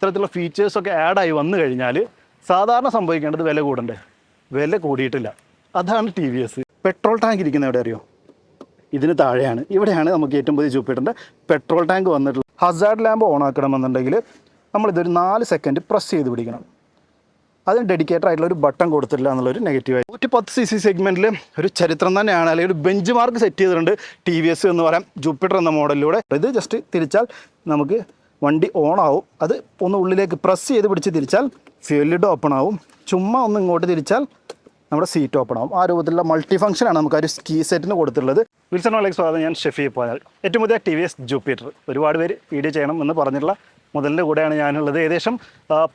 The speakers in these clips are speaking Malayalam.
ഇത്തരത്തിലുള്ള ഫീച്ചേഴ്സൊക്കെ ആഡായി വന്നു കഴിഞ്ഞാൽ സാധാരണ സംഭവിക്കേണ്ടത് വില കൂടണ്ടേ? വില കൂടിയിട്ടില്ല. അതാണ് T V S petrol tank ഇരിക്കുന്ന എവിടെ അറിയോ? ഇതിന് താഴെയാണ്. ഇവിടെയാണ് നമുക്ക് ഏറ്റവും പുതിയ ജൂപ്പിറ്ററിന്റെ പെട്രോൾ ടാങ്ക് വന്നിട്ടുള്ളത്. ഹസാർഡ് ലാമ്പ് ഓൺ ആക്കണമെന്നുണ്ടെങ്കിൽ നമ്മളിതൊരു നാല് സെക്കൻഡ് പ്രസ് ചെയ്ത് പിടിക്കണം. അതിന് ഡെഡിക്കേറ്റഡ് ആയിട്ടുള്ള ഒരു ബട്ടൺ കൊടുത്തിട്ടില്ല എന്നുള്ളൊരു നെഗറ്റീവായി നൂറ്റി പത്ത് സി സി സെഗ്മെന്റിൽ ഒരു ചരിത്രം തന്നെയാണ്. അല്ലെങ്കിൽ ഒരു ബെഞ്ച് മാർക്ക് സെറ്റ് ചെയ്തിട്ടുണ്ട് ടി വി എസ് എന്ന് പറയാം. ജൂപ്പിറ്റർ എന്ന മോഡലിലൂടെ ഇത് ജസ്റ്റ് തിരിച്ചാൽ നമുക്ക് വണ്ടി ഓൺ ആവും അത് ഒന്ന് ഉള്ളിലേക്ക് പ്രസ് ചെയ്ത് പിടിച്ച് തിരിച്ചാൽ ഫ്യൂൽ ഓപ്പൺ ആവും. ചുമ്മാ ഒന്ന് ഇങ്ങോട്ട് തിരിച്ചാൽ നമ്മുടെ സീറ്റ് ഓപ്പൺ ആവും. ആ രൂപത്തിലുള്ള മൾട്ടി ഫംഗ്ഷനാണ് നമുക്ക് ആ ഒരു സ്കീ സെറ്റിന് കൊടുത്തിട്ടുള്ളത്. വിൽസൺ വാലേക്ക് സ്വാഗതം. ഞാൻ ഷെഫി പോയാൽ. ഏറ്റവും പുതിയ ടി വി എസ് ജൂപ്പിറ്റർ. ഒരുപാട് പേര് വീഡിയോ ചെയ്യണം എന്ന് പറഞ്ഞിട്ടുള്ള മുതലിന്റെ കൂടെയാണ് ഞാനുള്ളത്. ഏകദേശം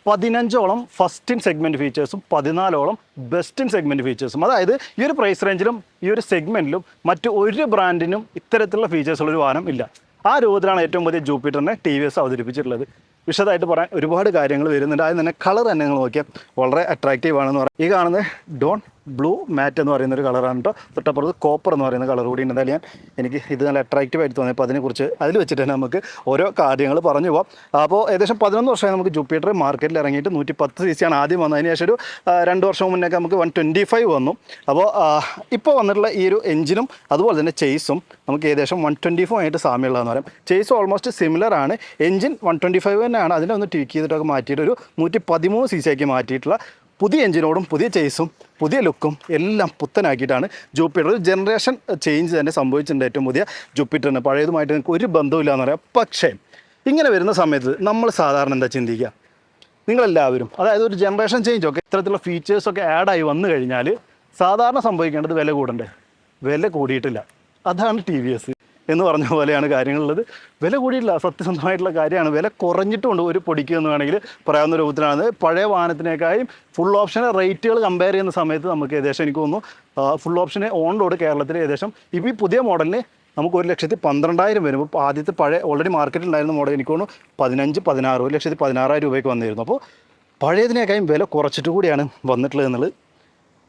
പതിനഞ്ചോളം ഫസ്റ്റ് ഇൻ സെഗ്മെന്റ് ഫീച്ചേഴ്സും പതിനാലോളം ബെസ്റ്റ് ഇൻ സെഗ്മെന്റ് ഫീച്ചേഴ്സും അതായത് ഈ ഒരു പ്രൈസ് റേഞ്ചിലും ഈ ഒരു സെഗ്മെന്റിലും മറ്റ് ഒരു ബ്രാൻഡിനും ഇത്തരത്തിലുള്ള ഫീച്ചേഴ്സുള്ളൊരു വാഹനം ഇല്ല. ആ രൂപത്തിലാണ് ഏറ്റവും പുതിയ ജൂപ്പിറ്ററിനെ ടി വി എസ് അവതരിപ്പിച്ചിട്ടുള്ളത്. വിശദമായിട്ട് പറയാൻ ഒരുപാട് കാര്യങ്ങൾ വരുന്നുണ്ട്. ആദ്യം തന്നെ കളർ തന്നെ നിങ്ങൾ നോക്കിയാൽ വളരെ അട്രാക്റ്റീവ് ആണെന്ന് പറയാം. ഈ കാണുന്നത് ഡോൺ ബ്ലൂ മാറ്റ് എന്ന് പറയുന്ന ഒരു കളറാണ് കേട്ടോ തൊട്ടപ്പുറത്ത് കോപ്പർ എന്ന് പറയുന്ന കളർ കൂടി ഉണ്ട്. എന്തായാലും ഞാൻ എനിക്ക് ഇത് നല്ല അട്രാക്റ്റീവ് ആയിട്ട് തോന്നി അപ്പോൾ അതിനെക്കുറിച്ച് അതിൽ വെച്ചിട്ട് തന്നെ നമുക്ക് ഓരോ കാര്യങ്ങൾ പറഞ്ഞു പോകാം അപ്പോൾ ഏകദേശം പതിനൊന്ന് വർഷമായി നമുക്ക് ജൂപ്പിറ്റർ മാർക്കറ്റിൽ ഇറങ്ങിയിട്ട് നൂറ്റി പത്ത് സി സിയാണ് ആദ്യം വന്നത് അതിന് ശേഷം ഒരു രണ്ട് വർഷം മുന്നേക്ക് നമുക്ക് വൺ ട്വന്റി ഫൈവ് വന്നു അപ്പോൾ ഇപ്പോൾ വന്നിട്ടുള്ള ഈ ഒരു എഞ്ചിനും അതുപോലെ തന്നെ ചേസും നമുക്ക് ഏകദേശം വൺ ട്വന്റി ഫോർ ആയിട്ട് സാമ്യമുള്ളതെന്ന് പറയാം. ചേസ് ഓൾമോസ്റ്റ് സിമിലർ ആണ്. എഞ്ചിൻ വൺ ട്വന്റി ഫൈവ് തന്നെയാണ്. അതിനെ ഒന്ന് ട്വീക്ക് ചെയ്തിട്ടൊക്കെ മാറ്റിയിട്ട് ഒരു നൂറ്റി പതിമൂന്ന് സി സി ആക്കി മാറ്റിയിട്ടുള്ള പുതിയ എഞ്ചിനോടും പുതിയ ചേസും പുതിയ ലുക്കും എല്ലാം പുത്തനാക്കിയിട്ടാണ് ജൂപ്പിറ്റർ. ഒരു ജനറേഷൻ ചേഞ്ച് തന്നെ സംഭവിച്ചിട്ടുണ്ട് ഏറ്റവും പുതിയ ജൂപ്പിറ്ററിന്. പഴയതുമായിട്ട് നിങ്ങൾക്ക് ഒരു ബന്ധമില്ല എന്ന് പറയാം. പക്ഷേ ഇങ്ങനെ വരുന്ന സമയത്ത് നമ്മൾ സാധാരണ എന്താ ചിന്തിക്കുക? നിങ്ങളെല്ലാവരും അതായത് ഒരു ജനറേഷൻ ചേഞ്ച് ഒക്കെ ഇത്തരത്തിലുള്ള ഫീച്ചേഴ്സൊക്കെ ആഡായി വന്നു കഴിഞ്ഞാൽ സാധാരണ സംഭവിക്കേണ്ടത് വില കൂടണ്ടേ? വില കൂടിയിട്ടില്ല. അതാണ് ടി വി എസ് എന്ന് പറഞ്ഞ പോലെയാണ് കാര്യങ്ങളുള്ളത്. വില കൂടിയിട്ടില്ല. സത്യസന്ധമായിട്ടുള്ള കാര്യമാണ്. വില കുറഞ്ഞിട്ടുണ്ട് ഒരു പൊടിക്ക് എന്ന് വേണമെങ്കിൽ പറയാവുന്ന രൂപത്തിലാണ്. പഴയ വാഹനത്തിനേക്കാളും ഫുൾ ഓപ്ഷനെ റേറ്റുകൾ കമ്പയർ ചെയ്യുന്ന സമയത്ത് നമുക്ക് ഏകദേശം എനിക്ക് തോന്നുന്നു ഫുൾ ഓപ്ഷനെ ഓൺ റോഡ് കേരളത്തിൽ ഏകദേശം ഇപ്പോൾ ഈ പുതിയ മോഡലിന് നമുക്ക് ഒരു ലക്ഷത്തി പന്ത്രണ്ടായിരം വരും. ഇപ്പോൾ ആദ്യത്തെ പഴയ ഓൾറെഡി മാർക്കറ്റിൽ ഉണ്ടായിരുന്ന മോഡൽ എനിക്ക് തോന്നുന്നു പതിനഞ്ച് പതിനാറ് ഒരു ലക്ഷത്തി പതിനാറായിരം രൂപയ്ക്ക് വന്നിരുന്നു. അപ്പോൾ പഴയതിനേക്കാളും വില കുറച്ചിട്ട് കൂടിയാണ് വന്നിട്ടുള്ളത് എന്നുള്ളത്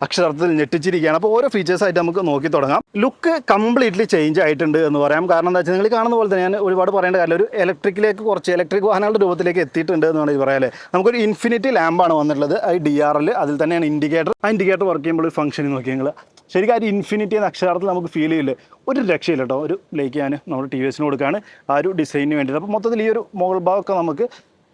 അക്ഷരാർത്ഥത്തിൽ ഞെട്ടിച്ചിരിക്കുകയാണ്. അപ്പോൾ ഓരോ ഫീച്ചേഴ്സായിട്ട് നമുക്ക് നോക്കി തുടങ്ങാം. ലുക്ക് കംപ്ലീറ്റ്ലി ചേഞ്ച് ആയിട്ടുണ്ട് എന്ന് പറയാം. കാരണം എന്താ വെച്ചാൽ നിങ്ങൾ കാണുന്ന പോലെ തന്നെ ഞാൻ ഒരുപാട് പറയേണ്ട കാര്യം ഒരു ഇലക്ട്രിക്കിലേക്ക് കുറച്ച് ഇലക്ട്രിക് വാഹനങ്ങളുടെ രൂപത്തിലേക്ക് എത്തിയിട്ടുണ്ട് എന്ന് വേണമെങ്കിൽ പറയാം നമുക്കൊരു ഇൻഫിനിറ്റി ലാമ്പാണ് വന്നിട്ടുള്ളത്. അത് ഡി ആർ എൽ അതിൽ തന്നെയാണ് ഇൻഡിക്കേറ്റർ ആ ഇൻഡിക്കേറ്റർ വർക്ക് ചെയ്യുമ്പോൾ ഫംഗ്ഷൻ നോക്കി നിങ്ങൾ ശരിക്കും ആ ഒരു ഇൻഫിനിറ്റി എന്ന അക്ഷരാർത്ഥത്തിൽ നമുക്ക് ഫീൽ ചെയ്യില്ലേ. ഒരു രക്ഷയില്ല കേട്ടോ. ഒരു ലൈക്ക് ഞാൻ നമ്മുടെ ടി വി എസിന് കൊടുക്കുകയാണ്. ആ ഒരു ഡിസൈനിന് വേണ്ടിയിട്ട്. അപ്പോൾ മൊത്തത്തിൽ ഈ ഒരു മുകൾ ഭാഗമൊക്കെ നമുക്ക്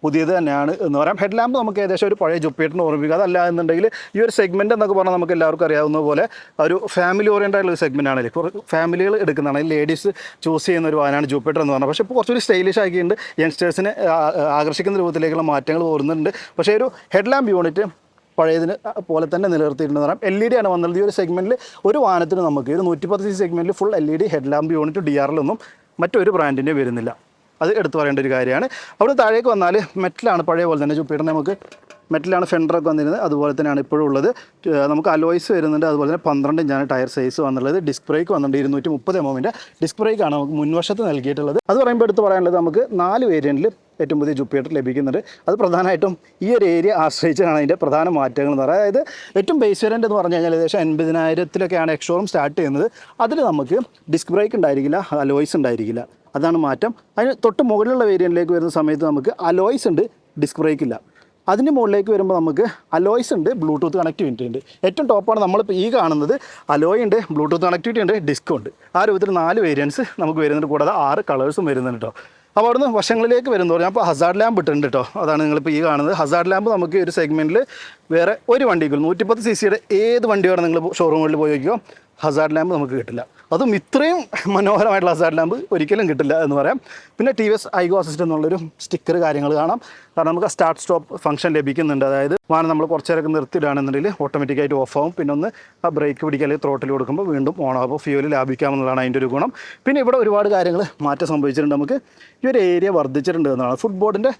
പുതിയത് തന്നെയാണ് എന്ന് പറയാം. ഹെഡ് ലാമ്പ് നമുക്ക് ഏകദേശം ഒരു പഴയ ജുപ്പിയേറ്റിന് ഓർമ്മിക്കുക അതല്ല എന്നുണ്ടെങ്കിൽ ഈ ഒരു സെഗ്മെന്റ് എന്നൊക്കെ പറഞ്ഞാൽ നമുക്ക് എല്ലാവർക്കും അറിയാവുന്ന പോലെ ഒരു ഫാമിലി ഓറിയന്റ് ആയിട്ടുള്ള ഒരു സെഗ്മെന്റ് ആണല്ലേ. ഇപ്പോൾ ഫാമിലികൾ എടുക്കുന്നതാണ്. ലേഡീസ് ചൂസ് ചെയ്യുന്ന ഒരു വാനാണ് ജൂപ്പിറ്റർ എന്ന് പറഞ്ഞാൽ പക്ഷേ ഇപ്പോൾ കുറച്ചൊരു സ്റ്റൈലിഷ് ആക്കിയിട്ടുണ്ട് യങ്സ്റ്റേഴ്സിനെ ആകർഷിക്കുന്ന രൂപത്തിലേക്കുള്ള മാറ്റങ്ങൾ വരുന്നുണ്ട്. പക്ഷേ ഒരു ഹെഡ് ലാമ്പ് യൂണിറ്റ് പഴയതിന് പോലെ തന്നെ നിലനിർത്തിയിട്ടുണ്ടെന്ന് പറയാം. എൽ ഇ ഡി ആണ് വന്നത്. ഈ ഒരു സെഗ്മെന്റിൽ ഒരു വാഹനത്തിന് നമുക്ക് ഒരു നൂറ്റിപ്പത്ത് സി സെഗ്മെന്റിൽ full L E D head lamp unit D ആറിലൊന്നും മറ്റൊരു ബ്രാൻഡിന്റെ വരുന്നില്ല. അത് എടുത്തു പറയേണ്ട ഒരു കാര്യമാണ്. അവിടെ താഴേക്ക് വന്നാൽ മെറ്റലാണ് പഴയ പോലെ തന്നെ ചുപ്പിയുടെ നമുക്ക് മെറ്റലാണ് ഫെൻഡറൊക്കെ വന്നിരുന്നത്. അതുപോലെ തന്നെയാണ് ഇപ്പോഴും ഉള്ളത്. നമുക്ക് അലോയ്സ് വരുന്നുണ്ട്. അതുപോലെ തന്നെ പന്ത്രണ്ട് ഇഞ്ചാണ് ടയർ സൈസ് വന്നുള്ളത് ഡിസ്ക് ബ്രേക്ക് വന്നിട്ടുണ്ട്. ഇരുന്നൂറ്റി മുപ്പത് എമോമിന്റെ ഡിസ്ക് ബ്രേക്കാണ് നമുക്ക് മുൻവശത്ത് നൽകിയിട്ടുള്ളത്. അത് പറയുമ്പോൾ എടുത്ത് പറയാനുള്ളത് നമുക്ക് നാല് വേരിയന്റിൽ ഏറ്റവും പുതിയ ജുപ്പിയേറ്റർ ലഭിക്കുന്നുണ്ട്. അത് പ്രധാനമായിട്ടും ഈ ഒരു ഏരിയ ആശ്രയിച്ചാണ് അതിന്റെ പ്രധാന മാറ്റങ്ങൾ എന്ന് പറയുന്നത്. അതായത് ഏറ്റവും ബേസ് വേരിയന്റ് എന്ന് പറഞ്ഞു കഴിഞ്ഞാൽ ഏകദേശം എൺപതിനായിരത്തിലൊക്കെയാണ് എക്സോറും സ്റ്റാർട്ട് ചെയ്യുന്നത്. അതിൽ നമുക്ക് ഡിസ്ക് ബ്രേക്ക് ഉണ്ടായിരിക്കില്ല അലോയ്സ് ഉണ്ടായിരിക്കില്ല. അതാണ് മാറ്റം. അതിന് തൊട്ട് മുകളിലുള്ള വേരിയന്റിലേക്ക് വരുന്ന സമയത്ത് നമുക്ക് അലോയ്സ് ഉണ്ട് ഡിസ്ക് ബ്രേക്ക് ഇല്ല. അതിന് മുകളിലേക്ക് വരുമ്പോൾ നമുക്ക് അലോയ്സ് ഉണ്ട് ബ്ലൂടൂത്ത് കണക്ടിവിറ്റി ഉണ്ട്. ഏറ്റവും ടോപ്പാണ് നമ്മളിപ്പോൾ ഈ കാണുന്നത്. അലോയ് ഉണ്ട് ബ്ലൂടൂത്ത് കണക്ടിവിറ്റി ഉണ്ട് ഡിസ്ക് ഉണ്ട്. ആ രൂപത്തിൽ നാല് വേരിയൻസ് നമുക്ക് വരുന്നുണ്ട്. കൂടാതെ ആറ് കളേഴ്സും വരുന്നുണ്ട് കേട്ടോ അപ്പോൾ അവിടുന്ന് വശങ്ങളിലേക്ക് വരുന്നതോടെ ഞാൻ ഇപ്പോൾ ഹസാർഡ് ലാമ്പ് ഇട്ടുണ്ട് കേട്ടോ അതാണ് നിങ്ങളിപ്പോൾ ഈ കാണുന്നത്. ഹസാർഡ് ലാമ്പ് നമുക്ക് ഒരു സെഗ്മെന്റിൽ വേറെ ഒരു വണ്ടിക്കുള്ളൂ നൂറ്റിപ്പത്ത് സി സിയുടെ ഏത് വണ്ടിയാണ് നിങ്ങൾ ഷോറൂമുകളിൽ പോയി നോക്കിയോ ഹസാർഡ് ലാമ്പ് നമുക്ക് കിട്ടില്ല. അതും ഇത്രയും മനോഹരമായിട്ടുള്ള ഹസാർഡ് ലാമ്പ് ഒരിക്കലും കിട്ടില്ല എന്ന് പറയാം. പിന്നെ T V S iGo assist എന്നുള്ളൊരു സ്റ്റിക്കർ കാര്യങ്ങൾ കാണാം. കാരണം നമുക്ക് സ്റ്റാർട്ട് സ്റ്റോപ്പ് ഫംഗ്ഷൻ ലഭിക്കുന്നുണ്ട്. അതായത് വാഹനം നമ്മൾ കുറച്ച് നേരം നിർത്തിയിടുകയാണെന്നുണ്ടെങ്കിൽ ഓട്ടോമാറ്റിക്കായിട്ട് ഓഫ് ആവും. പിന്നെ ഒന്ന് ആ ബ്രേക്ക് പിടിക്കുക അല്ലെങ്കിൽ ത്രോട്ടിൽ കൊടുക്കുമ്പോൾ വീണ്ടും ഓൺ ആകുമ്പോൾ ഫ്യൂൽ ലാഭിക്കാമെന്നുള്ളതാണ് അതിന്റെ ഒരു ഗുണം. പിന്നെ ഇവിടെ ഒരുപാട് കാര്യങ്ങൾ മാറ്റം സംഭവിച്ചിട്ടുണ്ട് നമുക്ക്. ഈ ഒരു ഏരിയ വർദ്ധിച്ചിട്ടുണ്ട് എന്നാണ്. ഫുട്ബോളിന്റെ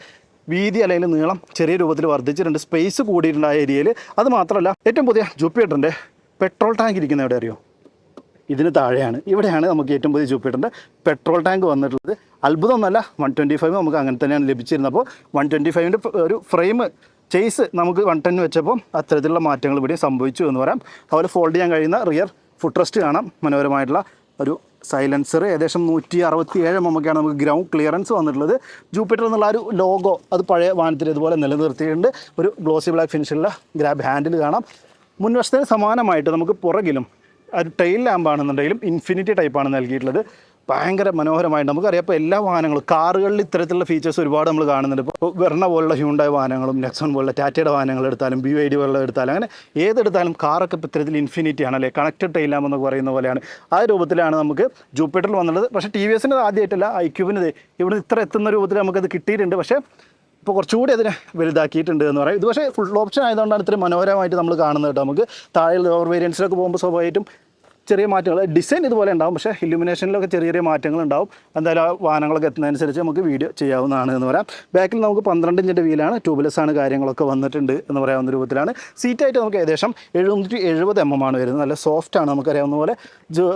വീതി അല്ലെങ്കിൽ നീളം ചെറിയ രൂപത്തിൽ വർദ്ധിച്ചിട്ടുണ്ട്. സ്പേസ് കൂടിയിട്ടുണ്ട് ആ ഏരിയയിൽ അത് മാത്രമല്ല ഏറ്റവും പുതിയ ജൂപ്പിയേറ്ററിന്റെ പെട്രോൾ ടാങ്ക് ഇരിക്കുന്ന എവിടെ അറിയോ? ഇതിന് താഴെയാണ്. ഇവിടെയാണ് നമുക്ക് ഏറ്റവും പുതിയ ജൂപ്പിറ്ററിന്റെ പെട്രോൾ ടാങ്ക് വന്നിട്ടുള്ളത്. അത്ഭുതമൊന്നുമല്ല വൺ ട്വന്റി ഫൈവ് നമുക്ക് അങ്ങനെ തന്നെയാണ് ലഭിച്ചിരുന്നത്. അപ്പോൾ വൺ ട്വന്റി ഫൈവിന്റെ ഒരു ഫ്രെയിം ചേസ് നമുക്ക് വൺ ടെൻ വെച്ചപ്പോൾ അത്തരത്തിലുള്ള മാറ്റങ്ങൾ ഇവിടെ സംഭവിച്ചു എന്ന് പറയാം. അതുപോലെ ഫോൾഡ് ചെയ്യാൻ കഴിയുന്ന റിയർ ഫുഡ് റെസ്റ്റ് കാണാം. മനോഹരമായിട്ടുള്ള ഒരു സൈലൻസർ ഏകദേശം നൂറ്റി അറുപത്തി ഏഴ് എം ഒക്കെയാണ് നമുക്ക് ഗ്രൗണ്ട് ക്ലിയറൻസ് വന്നിട്ടുള്ളത്. ജൂപ്പിറ്റർ എന്നുള്ള ഒരു ലോഗോ അത് പഴയ വാഹനത്തിൽ ഇതുപോലെ നിലനിർത്തിയിട്ടുണ്ട്. ഒരു ഗ്ലോസി ബ്ലാക്ക് ഫിനിഷുള്ള ഗ്രാബ് ഹാൻഡിൽ കാണാം. മുൻവശത്തിന് സമാനമായിട്ട് നമുക്ക് പുറകിലും ഒരു ടൈൽ ലാമ്പാണെന്നുണ്ടെങ്കിലും ഇൻഫിനിറ്റി ടൈപ്പാണ് നൽകിയിട്ടുള്ളത്. ഭയങ്കര മനോഹരമായിട്ട് നമുക്കറിയാം. ഇപ്പോൾ എല്ലാ വാഹനങ്ങളും കാറുകളിൽ ഇത്തരത്തിലുള്ള ഫീച്ചേഴ്സ് ഒരുപാട് നമ്മൾ കാണുന്നുണ്ട്. ഇപ്പോൾ വെർണ പോലുള്ള ഹ്യൂണ്ടായ വാഹനങ്ങളും നെക്സോൺ പോലുള്ള ടാറ്റയുടെ വാഹനങ്ങൾ എടുത്താലും ബി ഐ ഡി പോലുള്ള എടുത്താലും അങ്ങനെ ഏതെടുത്താലും കാറൊക്കെ ഇപ്പോൾ ഇത്തരത്തിൽ ഇൻഫിനിറ്റി ആണ് അല്ലേ? കണക്റ്റഡ് ടൈലാം എന്ന് പറയുന്ന പോലെയാണ്. ആ രൂപത്തിലാണ് നമുക്ക് ജൂപ്പിറ്ററിൽ വന്നുള്ളത് പക്ഷേ ടി വി എസിന്റെ ആദ്യമായിട്ടല്ല ഐക്യൂബിന് ഇവിടെ ഇത്ര എത്തുന്ന രൂപത്തിൽ നമുക്കത് കിട്ടിയിട്ടുണ്ട്. പക്ഷേ ഇപ്പോൾ കുറച്ചുകൂടി അതിനെ വലുതാക്കിയിട്ടുണ്ട് എന്ന് പറയാം. ഇത് പക്ഷേ ഫുൾ ഓപ്ഷൻ ആയതുകൊണ്ടാണ് ഇത്രയും മനോഹരമായിട്ട് നമ്മൾ കാണുന്നത് കേട്ടോ. നമുക്ക് താഴെ ലോവർ വേരിയൻസിലൊക്കെ പോകുമ്പോൾ സ്വാഭാവികമായിട്ടും ചെറിയ മാറ്റങ്ങൾ. ഡിസൈൻ ഇതുപോലെ ഉണ്ടാവും. പക്ഷേ ഇലുമിനേഷനിലൊക്കെ ചെറിയ ചെറിയ മാറ്റങ്ങൾ ഉണ്ടാവും. എന്തായാലും ആ വാഹനങ്ങളൊക്കെ എത്തുന്നതനുസരിച്ച് നമുക്ക് വീഡിയോ ചെയ്യാവുന്നതാണ് എന്ന് പറയാം. ബാക്കിൽ നമുക്ക് പന്ത്രണ്ട് ഇഞ്ചിന്റെ വീലാണ് ട്യൂബ്ലെസ് ആണ് കാര്യങ്ങളൊക്കെ വന്നിട്ടുണ്ട് എന്ന് പറയാവുന്ന രൂപത്തിലാണ്. സീറ്റായിട്ട് നമുക്ക് ഏകദേശം എഴുന്നൂറ്റി എഴുപത് എം എം ആണ് വരുന്നത്. നല്ല സോഫ്റ്റ് ആണ് നമുക്കറിയാവുന്ന പോലെ.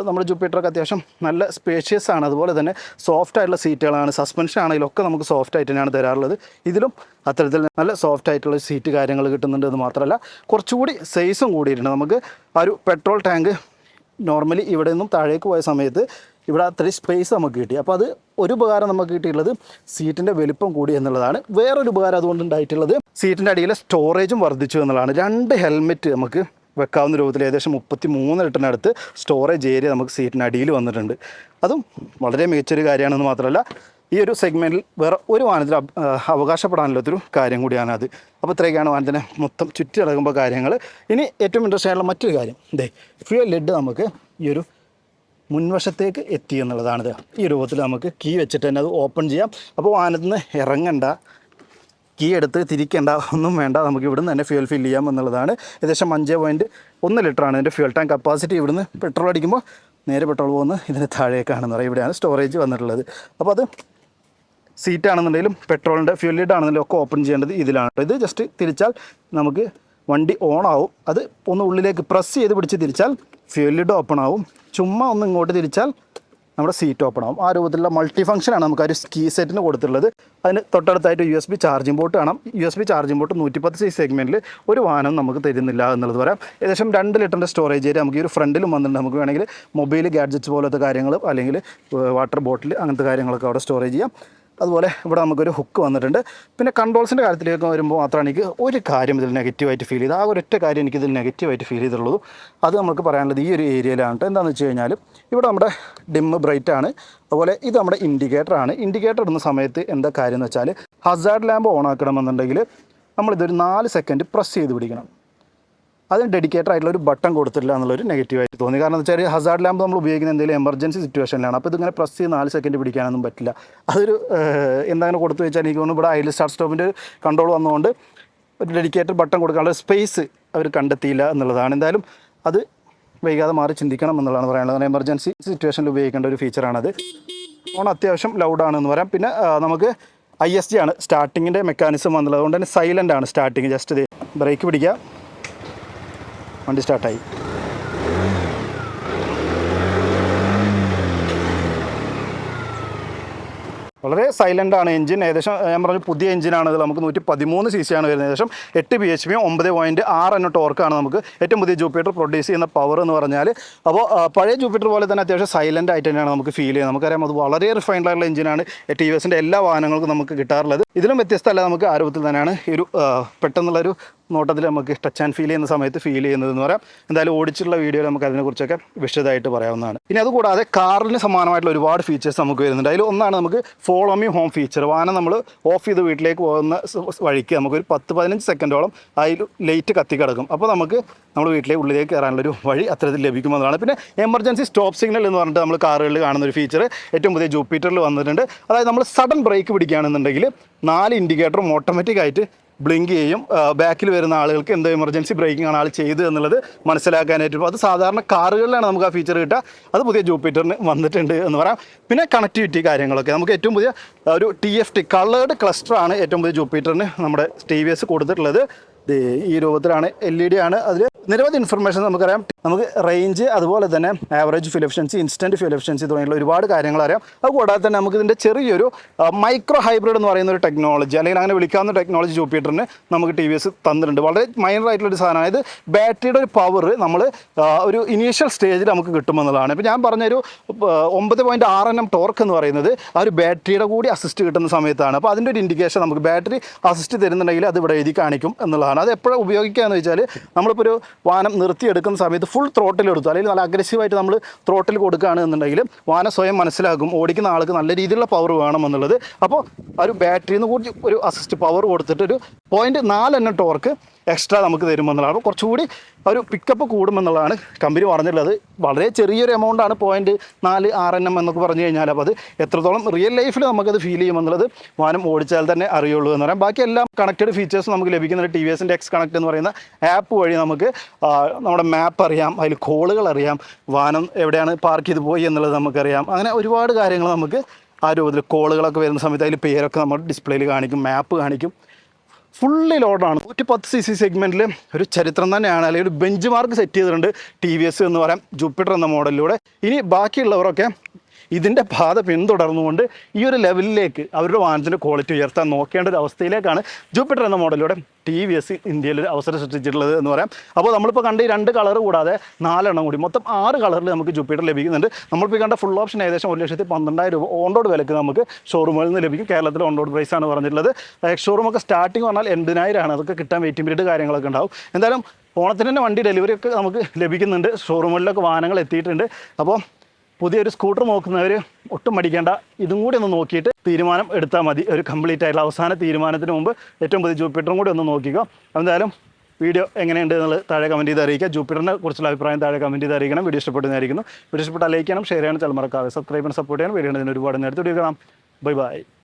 നമ്മുടെ ജൂപ്പിറ്ററൊക്കെ അത്യാവശ്യം നല്ല സ്പേഷ്യസ് ആണ്. അതുപോലെ തന്നെ സോഫ്റ്റ് ആയിട്ടുള്ള സീറ്റുകളാണ് സസ്പെൻഷൻ ആണെങ്കിലും ഒക്കെ നമുക്ക് സോഫ്റ്റ് ആയിട്ട് തന്നെയാണ് തരാറുള്ളത്. ഇതിലും അത്തരത്തിൽ നല്ല സോഫ്റ്റ് ആയിട്ടുള്ള സീറ്റ് കാര്യങ്ങൾ കിട്ടുന്നുണ്ട് എന്ന് മാത്രമല്ല കുറച്ചുകൂടി സൈസും കൂടിയിട്ടുണ്ട്. നമുക്ക് ആ ഒരു പെട്രോൾ ടാങ്ക് നോർമലി ഇവിടെ നിന്നും താഴേക്ക് പോയ സമയത്ത് ഇവിടെ അത്രയും സ്പേസ് നമുക്ക് കിട്ടി. അപ്പോൾ അത് ഒരു ഉപകാരം നമുക്ക് കിട്ടിയിട്ടുള്ളത് സീറ്റിന്റെ വലിപ്പം കൂടി എന്നുള്ളതാണ്. വേറൊരു ഉപകാരം അതുകൊണ്ട് ഉണ്ടായിട്ടുള്ളത് സീറ്റിന്റെ അടിയിലെ സ്റ്റോറേജും വർദ്ധിച്ചു എന്നുള്ളതാണ്. രണ്ട് ഹെൽമെറ്റ് നമുക്ക് വെക്കാവുന്ന രൂപത്തിൽ ഏകദേശം മുപ്പത്തി മൂന്ന് ലിറ്ററിനടുത്ത് സ്റ്റോറേജ് ഏരിയ നമുക്ക് സീറ്റിന് അടിയിൽ വന്നിട്ടുണ്ട്. അതും വളരെ മികച്ചൊരു കാര്യമാണെന്ന് മാത്രമല്ല ഈ ഒരു സെഗ്മെന്റിൽ വേറെ ഒരു വാഹനത്തിൽ അവകാശപ്പെടാനില്ലാത്തൊരു കാര്യം കൂടിയാണ് അത്. അപ്പോൾ ഇത്രയൊക്കെയാണ് വാഹനത്തിനെ മൊത്തം ചുറ്റി നടക്കുമ്പോൾ കാര്യങ്ങൾ ഇനി ഏറ്റവും ഇൻട്രസ്റ്റ് ആയിട്ടുള്ള മറ്റൊരു കാര്യം. ദേ ഫ്യൂൽ ലെഡ് നമുക്ക് ഈ ഒരു മുൻവശത്തേക്ക് എത്തി എന്നുള്ളതാണിത്. ഈ രൂപത്തിൽ നമുക്ക് കീ വെച്ചിട്ട് തന്നെ അത് ഓപ്പൺ ചെയ്യാം. അപ്പോൾ വാഹനത്തിൽ നിന്ന് ഇറങ്ങണ്ട കീ എടുത്ത് തിരിക്കേണ്ട ഒന്നും വേണ്ട. നമുക്ക് ഇവിടുന്ന് തന്നെ ഫ്യൂൽ ഫില്ല് ചെയ്യാം എന്നുള്ളതാണ് ഏകദേശം അഞ്ച് പോയിന്റ് ഒന്ന് ലിറ്ററാണ് ഇതിന്റെ ഫ്യൂൽ ടാങ്ക് കപ്പാസിറ്റി ഇവിടുന്ന് പെട്രോൾ അടിക്കുമ്പോൾ നേരെ പെട്രോൾ പോകുന്ന ഇതിന് താഴേക്കാണെന്ന് പറയും. ഇവിടെയാണ് സ്റ്റോറേജ് വന്നിട്ടുള്ളത്. അപ്പോൾ അത് സീറ്റാണെന്നുണ്ടെങ്കിലും പെട്രോളിന്റെ ഫ്യൂൽ ലീഡ് ആണെന്നുണ്ടെങ്കിലും ഒക്കെ ഓപ്പൺ ചെയ്യേണ്ടത് ഇതിലാണ്. ഇത് ജസ്റ്റ് തിരിച്ചാൽ നമുക്ക് വണ്ടി ഓൺ ആവും അത് ഒന്ന് ഉള്ളിലേക്ക് പ്രസ് ചെയ്ത് പിടിച്ച് തിരിച്ചാൽ ഫ്യൂൽ ലീഡ് ഓപ്പൺ ആവും. ചുമ്മാ ഒന്ന് ഇങ്ങോട്ട് തിരിച്ചാൽ നമ്മുടെ സീറ്റ് ഓപ്പൺ ആവും. ആ രൂപത്തിലുള്ള മൾട്ടി ഫംഗ്ഷനാണ് നമുക്ക് ആ ഒരു സ്കീ സെറ്റിന് കൊടുത്തിട്ടുള്ളത്. അതിന് തൊട്ടടുത്തായിട്ട് U S B charging port കാണാം. U S B charging port നൂറ്റിപ്പത്ത് സി സെഗ്മെന്റിൽ ഒരു വാഹനം നമുക്ക് തരുന്നില്ല എന്നുള്ളത് പറയാം. ഏകദേശം രണ്ട് ലിറ്ററിന്റെ സ്റ്റോറേജ് ഏരിയ നമുക്ക് ഈ ഒരു ഫ്രണ്ടിലും വന്നിട്ടുണ്ട്. നമുക്ക് വേണമെങ്കിൽ മൊബൈൽ ഗാഡ്ജറ്റ്സ് പോലത്തെ കാര്യങ്ങൾ അല്ലെങ്കിൽ വാട്ടർ ബോട്ടിൽ അങ്ങനത്തെ കാര്യങ്ങളൊക്കെ അവിടെ സ്റ്റോറേജ് ചെയ്യാം. അതുപോലെ ഇവിടെ നമുക്കൊരു ഹുക്ക് വന്നിട്ടുണ്ട്. പിന്നെ കൺട്രോൾസിന്റെ കാര്യത്തിലേക്ക് വരുമ്പോൾ മാത്രമാണ് എനിക്ക് ഒരു കാര്യം ഇതിൽ നെഗറ്റീവായിട്ട് ഫീൽ ചെയ്ത് ആ ഒരൊറ്റ കാര്യം എനിക്ക് ഇതിൽ നെഗറ്റീവായിട്ട് ഫീൽ ചെയ്തുള്ളൂ അത് നമുക്ക് പറയാനുള്ളത് ഈ ഒരു ഏരിയയിലാണ് എന്താണെന്ന് വെച്ച് കഴിഞ്ഞാൽ ഇവിടെ നമ്മുടെ ഡിമ്മ് ബ്രൈറ്റ് ആണ്. അതുപോലെ ഇത് നമ്മുടെ ഇൻഡിക്കേറ്റർ ആണ്. ഇൻഡിക്കേറ്റർ ഇടുന്ന സമയത്ത് എന്താ കാര്യം എന്ന് വെച്ചാൽ ഹസാർഡ് ലാമ്പ് ഓൺ ആക്കണമെന്നുണ്ടെങ്കിൽ നമ്മളിതൊരു നാല് സെക്കൻഡ് പ്രസ് ചെയ്ത് പിടിക്കണം. അതിന് ഡെഡിക്കേറ്റഡ് ആയിട്ടുള്ള ഒരു ബട്ടൺ കൊടുത്തിട്ടില്ല എന്നുള്ളൊരു നെഗറ്റീവായിട്ട് തോന്നി. കാരണം എന്താ വെച്ചാൽ ഹസാർഡ് ലാമ്പ് നമ്മൾ ഉപയോഗിക്കുന്ന എന്തെങ്കിലും എമർജൻസി സിറ്റുവേഷനിലാണ് അപ്പോൾ ഇതിങ്ങനെ പ്രസ് ചെയ്ത് നാല് സെക്കൻഡ് പിടിക്കാനൊന്നും പറ്റില്ല. അതൊരു എന്താണ് കൊടുത്തു വെച്ചാൽ എനിക്ക് തോന്നുന്നു ഇവിടെ ഐലി സ്റ്റാർട്ട് സ്റ്റോപ്പിന്റെ കൺട്രോൾ വന്നുകൊണ്ട് ഒരു ഡെഡിക്കേറ്റഡ് ബട്ടൺ കൊടുക്കാനുള്ള സ്പേസ് അവർ കണ്ടെത്തിയില്ല എന്നുള്ളതാണ്. എന്തായാലും അത് വൈകാതെ മാറി ചിന്തിക്കണം എന്നുള്ളതാണ് പറയാനുള്ളത്. കാരണം എമർജൻസി സിറ്റുവേഷനിൽ ഉപയോഗിക്കേണ്ട ഒരു ഫീച്ചറാണത് ഫോൺ അത്യാവശ്യം ലൗഡാണെന്ന് പറയാം. പിന്നെ നമുക്ക് ഐ എസ് ജി ആണ്. സ്റ്റാർട്ടിങ്ങിന്റെ മെക്കാനിസം വന്നുള്ളത്. അതുകൊണ്ട് തന്നെ സൈലന്റ് ആണ് സ്റ്റാർട്ടിങ് ജസ്റ്റ് ബ്രേക്ക് പിടിക്കുക. വണ്ടി സ്റ്റാർട്ടായി. വളരെ സൈലന്റ് ആണ് എഞ്ചിൻ ഏകദേശം ഞാൻ പറഞ്ഞു പുതിയ എഞ്ചിനാണ് ഇത്. നമുക്ക് നൂറ്റി പതിമൂന്ന് സി സി ആണ് വരുന്നത്. ഏകദേശം എട്ട് പി എച്ച് പിയും ഒമ്പത് പോയിന്റ് ആറ് എന്ന ടോർക്കാണ് നമുക്ക് ഏറ്റവും പുതിയ ജൂപ്പിറ്റർ പ്രൊഡ്യൂസ് ചെയ്യുന്ന പവർ എന്ന് പറഞ്ഞാൽ അപ്പോൾ പഴയ ജൂപ്പിറ്റർ പോലെ തന്നെ അത്യാവശ്യം സൈലന്റ് ആയിട്ട് തന്നെയാണ് നമുക്ക് ഫീൽ ചെയ്യുന്നത്. നമുക്കറിയാം അത് വളരെ റിഫൈൻഡ് ആയിട്ടുള്ള എഞ്ചിനാണ് ടി വി എസിന്റെ എല്ലാ വാഹനങ്ങൾക്കും നമുക്ക് കിട്ടാറുള്ളത്. ഇതിലും വ്യത്യസ്തമല്ല നമുക്ക് ആ തന്നെയാണ് ഈ ഒരു പെട്ടെന്നുള്ളൊരു നോട്ടത്തിൽ നമുക്ക് ടച്ച് ആൻഡ് ഫീൽ ചെയ്യുന്ന സമയത്ത് ഫീൽ ചെയ്യുന്നത് എന്ന് പറയാം. എന്തായാലും ഓടിച്ചിട്ടുള്ള വീഡിയോയിൽ നമുക്ക് അതിനെക്കുറിച്ചൊക്കെ വിശദമായിട്ട് പറയാവുന്നതാണ്. ഇനി അതുകൂടാതെ കാറിന് സമാനമായിട്ടുള്ള ഒരുപാട് ഫീച്ചേഴ്സ് നമുക്ക് വരുന്നുണ്ട്. അതിൽ ഒന്നാണ് നമുക്ക് ഫോളോ മീ ഹോം ഫീച്ചർ വാഹനം നമ്മൾ ഓഫ് ചെയ്ത് വീട്ടിലേക്ക് പോകുന്ന വഴിക്ക് നമുക്കൊരു പത്ത് പതിനഞ്ച് സെക്കൻഡോളം അതിൽ ലൈറ്റ് കത്തി കിടക്കും അപ്പോൾ നമുക്ക് നമ്മൾ വീട്ടിലേക്ക് ഉള്ളിലേക്ക് കയറാനുള്ളൊരു വഴി അത്തരത്തിൽ ലഭിക്കുമെന്നതാണ് പിന്നെ എമർജൻസി സ്റ്റോപ്പ് സിഗ്നൽ എന്ന് പറഞ്ഞിട്ട് നമ്മൾ കാറുകളിൽ കാണുന്ന ഒരു ഫീച്ചർ ഏറ്റവും പുതിയ ജൂപ്പിറ്ററിൽ വന്നിട്ടുണ്ട്. അതായത് നമ്മൾ സഡൻ ബ്രേക്ക് പിടിക്കുകയാണെന്നുണ്ടെങ്കിൽ നാല് ഇൻഡിക്കേറ്ററും ഓട്ടോമാറ്റിക് ആയിട്ട് ബ്ലിങ്ക് ചെയ്യും. ബാക്കിൽ വരുന്ന ആളുകൾക്ക് എന്തോ എമർജൻസി ബ്രേക്കിംഗ് ആണ് ആൾ ചെയ്തത് എന്നുള്ളത് മനസ്സിലാക്കാനായിട്ട് അത് സാധാരണ കാറുകളിലാണ് നമുക്ക് ആ ഫീച്ചർ കിട്ടുക. അത് പുതിയ ജൂപ്പിറ്ററിന് വന്നിട്ടുണ്ട് എന്ന് പറയാം. പിന്നെ കണക്ടിവിറ്റി കാര്യങ്ങളൊക്കെ. നമുക്ക് ഏറ്റവും പുതിയ ഒരു ടി എഫ് ടി കളേർഡ് ക്ലസ്റ്ററാണ് ഏറ്റവും പുതിയ ജൂപ്പിറ്ററിന് നമ്മുടെ ടി വി എസ് കൊടുത്തിട്ടുള്ളത്. ഈ രൂപത്തിലാണ് എൽ ഇ ഡി ആണ്. അതിൽ നിരവധി ഇൻഫർമേഷൻ നമുക്കറിയാം. നമുക്ക് റേഞ്ച് അതുപോലെ തന്നെ average fuel efficiency instant fuel efficiency തുടങ്ങിയുള്ള ഒരുപാട് കാര്യങ്ങൾ അറിയാം. അതുകൂടാതെ തന്നെ നമുക്ക് ഇതിന്റെ ചെറിയൊരു മൈക്രോ ഹൈബ്രിഡ് എന്ന് പറയുന്ന ഒരു ടെക്നോളജി അല്ലെങ്കിൽ അങ്ങനെ വിളിക്കാവുന്ന ടെക്നോളജി ജൂപ്പിറ്ററിന് നമുക്ക് ടി വി എസ് തന്നിട്ടുണ്ട്. വളരെ മൈനർ ആയിട്ടുള്ള ഒരു സാധനമാണ്. ഇത് ബാറ്ററിയുടെ ഒരു പവർ നമ്മൾ ഒരു ഇനീഷ്യൽ സ്റ്റേജിൽ നമുക്ക് കിട്ടുമെന്നുള്ളതാണ്. ഇപ്പോൾ ഞാൻ പറഞ്ഞൊരു ഒമ്പത് പോയിന്റ് ആറ് എണ്ണം ടോർക്ക് എന്ന് പറയുന്നത് ആ ഒരു ബാറ്ററിയുടെ കൂടി അസിസ്റ്റ് കിട്ടുന്ന സമയത്താണ്. അപ്പോൾ അതിന്റെ ഒരു ഇൻഡിക്കേഷൻ നമുക്ക് ബാറ്ററി അസിസ്റ്റ് തരുന്നുണ്ടെങ്കിൽ അത് ഇവിടെ എഴുതി കാണിക്കും എന്നുള്ളതാണ്. അത് എപ്പോഴും ഉപയോഗിക്കുക എന്ന് വെച്ചാൽ നമ്മളിപ്പോൾ ഒരു വാഹനം നിർത്തിയെടുക്കുന്ന സമയത്ത് ഫുൾ ത്രോട്ടിൽ എടുത്തു അല്ലെങ്കിൽ നല്ല അഗ്രസീവായിട്ട് നമ്മൾ ത്രോട്ടിൽ കൊടുക്കുകയാണ് എന്നുണ്ടെങ്കിൽ വാഹനം സ്വയം മനസ്സിലാക്കും. ഓടിക്കുന്ന ആൾക്ക് നല്ല രീതിയിലുള്ള പവർ വേണം എന്നുള്ളത്. അപ്പോൾ ആ ഒരു ബാറ്ററിയിൽ നിന്ന് കൂടി ഒരു അസിസ്റ്റ് പവർ കൊടുത്തിട്ട് ഒരു പോയിന്റ് നാലെണ്ണം ടോർക്ക് എക്സ്ട്രാ നമുക്ക് തരുമെന്നുള്ളതാണ്. കുറച്ചുകൂടി ഒരു പിക്കപ്പ് കൂടുമെന്നുള്ളതാണ് കമ്പനി പറഞ്ഞിട്ടുള്ളത്. വളരെ ചെറിയൊരു എമൗണ്ട് ആണ് പോയിന്റ് നാല് ആറ് എണ്ണം എന്നൊക്കെ പറഞ്ഞു കഴിഞ്ഞാൽ അപ്പോൾ അത് എത്രത്തോളം റിയൽ ലൈഫിൽ നമുക്കത് ഫീൽ ചെയ്യുമെന്നുള്ളത് വാഹനം ഓടിച്ചാൽ തന്നെ അറിയുള്ളൂ എന്ന് പറയാം. ബാക്കി എല്ലാം കണക്റ്റഡ് ഫീച്ചേഴ്സ് നമുക്ക് ലഭിക്കുന്നുണ്ട്. ടി വി എസിന്റെ എക്സ് കണക്ട് എന്ന് പറയുന്ന ആപ്പ് വഴി നമുക്ക് നമ്മുടെ മാപ്പ് അറിയാം അതിൽ കോളുകൾ അറിയാം വാഹനം എവിടെയാണ് പാർക്ക് ചെയ്ത് പോയി എന്നുള്ളത് നമുക്കറിയാം. അങ്ങനെ ഒരുപാട് കാര്യങ്ങൾ നമുക്ക് ആ രൂപത്തിൽ കോളുകളൊക്കെ വരുന്ന സമയത്ത് അതിൽ പേരൊക്കെ നമ്മൾ ഡിസ്പ്ലേയിൽ കാണിക്കും മാപ്പ് കാണിക്കും. ഫുള്ളി ലോഡാണ്. നൂറ്റി പത്ത് സി സി സെഗ്മെന്റിൽ ഒരു ചരിത്രം തന്നെയാണ്. അല്ലെങ്കിൽ ഒരു ബെഞ്ച് മാർക്ക് സെറ്റ് ചെയ്തിട്ടുണ്ട് ടി വി എസ് എന്ന് പറയാം. ജൂപ്പിറ്റർ എന്ന മോഡലിലൂടെ ഇനി ബാക്കിയുള്ളവരൊക്കെ ഇതിന്റെ പാത പിന്തുടർന്നുകൊണ്ട് ഈ ഒരു ലെവലിലേക്ക് അവരുടെ വാഹനത്തിന്റെ ക്വാളിറ്റി ഉയർത്താൻ നോക്കേണ്ട ഒരു അവസ്ഥയിലേക്കാണ് ജൂപ്പിറ്റർ എന്ന മോഡലിലൂടെ ടി വി എസ് ഇന്ത്യയിൽ ഒരു അവസരം സൃഷ്ടിച്ചിട്ടുള്ളത് എന്ന് പറയാം. അപ്പോൾ നമ്മളിപ്പോൾ കണ്ട ഈ രണ്ട് കളർ കൂടാതെ നാലെണ്ണം കൂടി. മൊത്തം ആറ് കളറിൽ നമുക്ക് ജൂപ്പിറ്റർ ലഭിക്കുന്നുണ്ട്. നമ്മളിപ്പോൾ കണ്ട ഫുൾ ഓപ്ഷൻ ഏകദേശം ഒരു ലക്ഷത്തി പന്ത്രണ്ടായിരം രൂപ ഓൺ റോഡ് വിലക്ക് നമുക്ക് ഷോറൂമിൽ നിന്ന് ലഭിക്കും. കേരളത്തിൽ ഓൺ റോഡ് പ്രൈസ് ആണ് പറഞ്ഞിട്ടുള്ളത്. ഷോറൂം ഒക്കെ സ്റ്റാർട്ടിങ് പറഞ്ഞാൽ എൺപതിനായിരമാണ് അതൊക്കെ കിട്ടാൻ വെയിറ്റിംഗ് പീരീഡ് കാര്യങ്ങളൊക്കെ ഉണ്ടാവും. എന്തായാലും ഓണത്തിന് തന്നെ വണ്ടി ഡെലിവറി ഒക്കെ നമുക്ക് ലഭിക്കുന്നുണ്ട്. ഷോറൂമുകളിലൊക്കെ വാഹനങ്ങൾ എത്തിയിട്ടുണ്ട്. അപ്പോൾ പുതിയൊരു സ്കൂട്ടർ നോക്കുന്നവർ ഒട്ടും മടിക്കേണ്ട. ഇതും കൂടി ഒന്ന് നോക്കിയിട്ട് തീരുമാനം എടുത്താൽ മതി. ഒരു കംപ്ലീറ്റ് ആയിട്ടുള്ള അവസാന തീരുമാനത്തിന് മുമ്പ് ഏറ്റവും പുതിയ ജൂപ്പിറ്ററും കൂടി ഒന്ന് നോക്കിക്കോ. എന്തായാലും വീഡിയോ എങ്ങനെയുണ്ട് എന്നുള്ളത് താഴെ കമന്റ് ചെയ്ത് അറിയിക്കുക. ജൂപ്പിറ്ററിനെ കുറിച്ചുള്ള അഭിപ്രായം താഴെ കമന്റ് ചെയ്ത് അറിയിക്കണം. വീഡിയോ ഇഷ്ടപ്പെടുന്നതായിരിക്കുന്നു വീഡിയോ ഇഷ്ടപ്പെട്ടാൽ ലൈക്ക് ചെയ്യണം ഷെയർ ചെയ്യണം ചില മറക്കാതെ സബ്സ്ക്രൈബ് ചെയ്യണം സപ്പോർട്ട് ചെയ്യണം. വീഡിയോ ഒരുപാട് നേരത്തെ വീഡിയോ കാണാം ബൈ ബൈ.